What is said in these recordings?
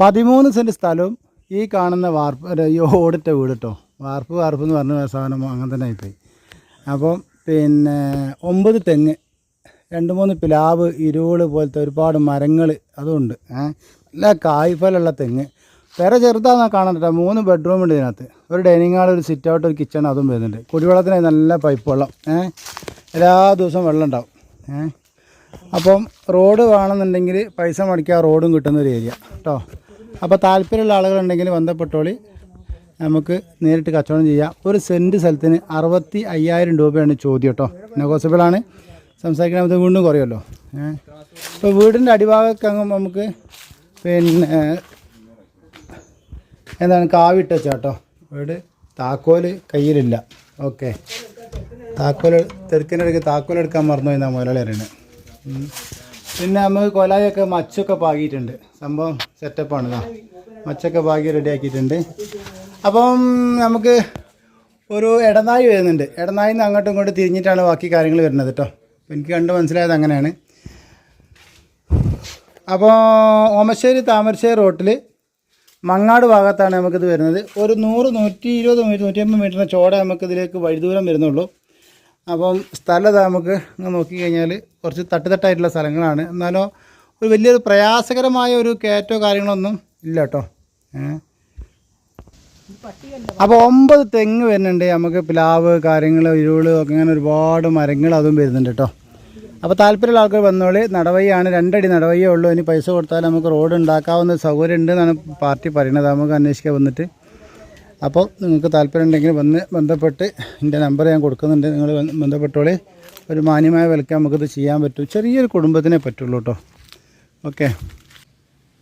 പതിമൂന്ന് സെന്റ് സ്ഥലവും ഈ കാണുന്ന വാർപ്പ് ഈ ഓടിട്ട വീട് കേട്ടോ വാർപ്പ് വാർപ്പ് എന്ന് പറഞ്ഞ സാധനം അങ്ങനെ തന്നെ ആയിപ്പോയി. അപ്പം പിന്നെ ഒമ്പത് തെങ്ങ് രണ്ട് മൂന്ന് പിലാവ് ഇരുൾ പോലത്തെ ഒരുപാട് മരങ്ങൾ അതുണ്ട്. നല്ല കായ്ഫലുള്ള തെങ്ങ്. വേറെ ചെറുതാണെന്നാണ് കേട്ടോ മൂന്ന് ബെഡ്റൂം ഉണ്ട് ഇതിനകത്ത്. ഒരു ഡൈനിങ് ഹാൾ ഒരു സിറ്റ് ഔട്ട് ഒരു കിച്ചൺ അതും വരുന്നുണ്ട്. കുടിവെള്ളത്തിന് നല്ല പൈപ്പ് വെള്ളം. എല്ലാ ദിവസവും വെള്ളം ഉണ്ടാവും. അപ്പം റോഡ് വേണമെന്നുണ്ടെങ്കിൽ പൈസ മടിക്കാൻ റോഡും കിട്ടുന്ന ഒരു ഏരിയ കേട്ടോ അപ്പോൾ താല്പര്യമുള്ള ആളുകളുണ്ടെങ്കിൽ ബന്ധപ്പെട്ടോളി നമുക്ക് നേരിട്ട് കച്ചവടം ചെയ്യാം. ഒരു സെന്റ് സ്ഥലത്തിന് അറുപത്തി അയ്യായിരം രൂപയാണ് ചോദ്യം കേട്ടോ നെഗോസിബിളാണ്. സംസാരിക്കണം നമുക്ക് വീണ്ടും കുറയുമല്ലോ. ഇപ്പോൾ വീടിന്റെ അടിഭാഗമൊക്കെ അങ്ങ് നമുക്ക് പിന്നെ എന്താണ്? കാവിട്ട ചേട്ടോ വീട് താക്കോൽ കയ്യിലില്ല. ഓക്കെ. താക്കോൽ തെറുക്കിനിടയ്ക്ക് താക്കോൽ എടുക്കാൻ മറന്നു പോയി മുതലാളി അറിയണേ. പിന്നെ നമുക്ക് കൊലായൊക്കെ മച്ചൊക്കെ പാകിയിട്ടുണ്ട്. സംഭവം സെറ്റപ്പാണ് മച്ചൊക്കെ പാകി റെഡി ആക്കിയിട്ടുണ്ട്. അപ്പം നമുക്ക് ഒരു ഇടനായി വരുന്നുണ്ട്. ഇടനായി നിന്ന് അങ്ങോട്ടും ഇങ്ങോട്ടും തിരിഞ്ഞിട്ടാണ് ബാക്കി കാര്യങ്ങൾ വരുന്നത് കേട്ടോ എനിക്ക് കണ്ട് മനസ്സിലായത് അങ്ങനെയാണ്. അപ്പോൾ ഓമശ്ശേരി താമരശ്ശേരി റോട്ടിൽ മങ്ങാട് ഭാഗത്താണ് നമുക്കിത് വരുന്നത്. ഒരു നൂറ് നൂറ്റി ഇരുപത് നൂറ്റി അമ്പത് മീറ്ററിന് ചോടെ നമുക്കിതിലേക്ക് വഴിദൂരം വരുന്നുള്ളൂ. അപ്പം സ്ഥലം നമുക്ക് നോക്കി കഴിഞ്ഞാൽ കുറച്ച് തട്ടുതട്ടായിട്ടുള്ള സ്ഥലങ്ങളാണ്. എന്നാലോ ഒരു വലിയൊരു പ്രയാസകരമായ ഒരു കയറ്റോ കാര്യങ്ങളൊന്നും ഇല്ല കേട്ടോ. അപ്പോൾ ഒമ്പത് തെങ്ങ് വരുന്നുണ്ട്. നമുക്ക് പ്ലാവ് കാര്യങ്ങൾ ഇരുൾ ഒക്കെ അങ്ങനെ ഒരുപാട് മരങ്ങൾ അതും വരുന്നുണ്ട് കേട്ടോ. അപ്പോൾ താല്പര്യമുള്ള ആൾക്കാർ വന്നോളി. നടവഴിയാണ് രണ്ടടി നടവഴിയേ ഉള്ളൂ. ഇനി പൈസ കൊടുത്താൽ നമുക്ക് റോഡ് ഉണ്ടാക്കാവുന്ന സൗകര്യം ഉണ്ട് എന്നാണ് പാർട്ടി പറയുന്നത് നമുക്ക് അന്വേഷിക്കാൻ വന്നിട്ട്. അപ്പോൾ നിങ്ങൾക്ക് താല്പര്യം ഉണ്ടെങ്കിൽ വന്ന് ബന്ധപ്പെട്ട് എന്റെ നമ്പർ ഞാൻ കൊടുക്കുന്നുണ്ട്. നിങ്ങൾ ബന്ധപ്പെട്ടോളി. ഒരു മാന്യമായ വിലക്ക് നമുക്കിത് ചെയ്യാൻ പറ്റും. ചെറിയൊരു കുടുംബത്തിനെ പറ്റുള്ളൂ കേട്ടോ. ഓക്കെ.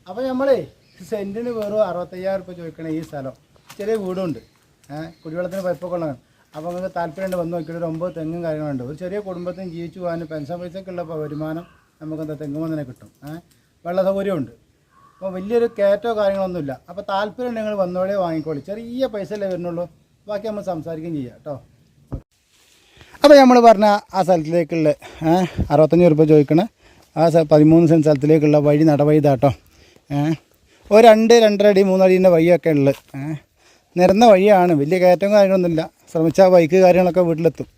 അപ്പോൾ നമ്മളേ സെന്റിന് വെറും അറുപത്തയ്യായിരം രൂപ ചോദിക്കണേ ഈ സ്ഥലം. ചെറിയ വീടുണ്ട്. കുടിവെള്ളത്തിന് പൈപ്പൊക്കെ ഉള്ളതാണ്. അപ്പോൾ നിങ്ങൾക്ക് താല്പര്യമുണ്ട് വന്ന് നോക്കിയിട്ട് ഒരു ഒമ്പത് തെങ്ങും കാര്യങ്ങളുണ്ട് ഒരു ചെറിയ കുടുംബത്തിന് ജീവിച്ചു പോകാനും പെൻഷൻ പൈസയ്ക്കുള്ള വരുമാനം നമുക്ക് എന്താ തെങ്ങുമ്പോൾ കിട്ടും വെള്ള സൗകര്യമുണ്ട്. അപ്പോൾ വലിയൊരു കയറ്റോ കാര്യങ്ങളൊന്നുമില്ല. അപ്പോൾ താല്പര്യം നിങ്ങൾ വന്നോടെ വാങ്ങിക്കോളി. ചെറിയ പൈസ അല്ലേ വരുന്നുള്ളൂ. ബാക്കി നമ്മൾ സംസാരിക്കുകയും ചെയ്യാം കേട്ടോ. അപ്പോൾ നമ്മൾ പറഞ്ഞ ആ സ്ഥലത്തിലേക്കുള്ള അറുപത്തഞ്ച് റുപ്യ ചോദിക്കണ. ആ പതിമൂന്ന് സെന്റ് സ്ഥലത്തിലേക്കുള്ള വഴി നടവഴി ഇതാട്ടോ ഒരു രണ്ട് രണ്ടര അടി മൂന്നടീന്റെ വഴിയൊക്കെ ഉള്ളത്. നിരന്ന വഴിയാണ്. വലിയ കയറ്റവും കാര്യങ്ങളൊന്നുമില്ല. ശ്രമിച്ചാൽ ബൈക്ക് കാര്യങ്ങളൊക്കെ വീട്ടിലെത്തും.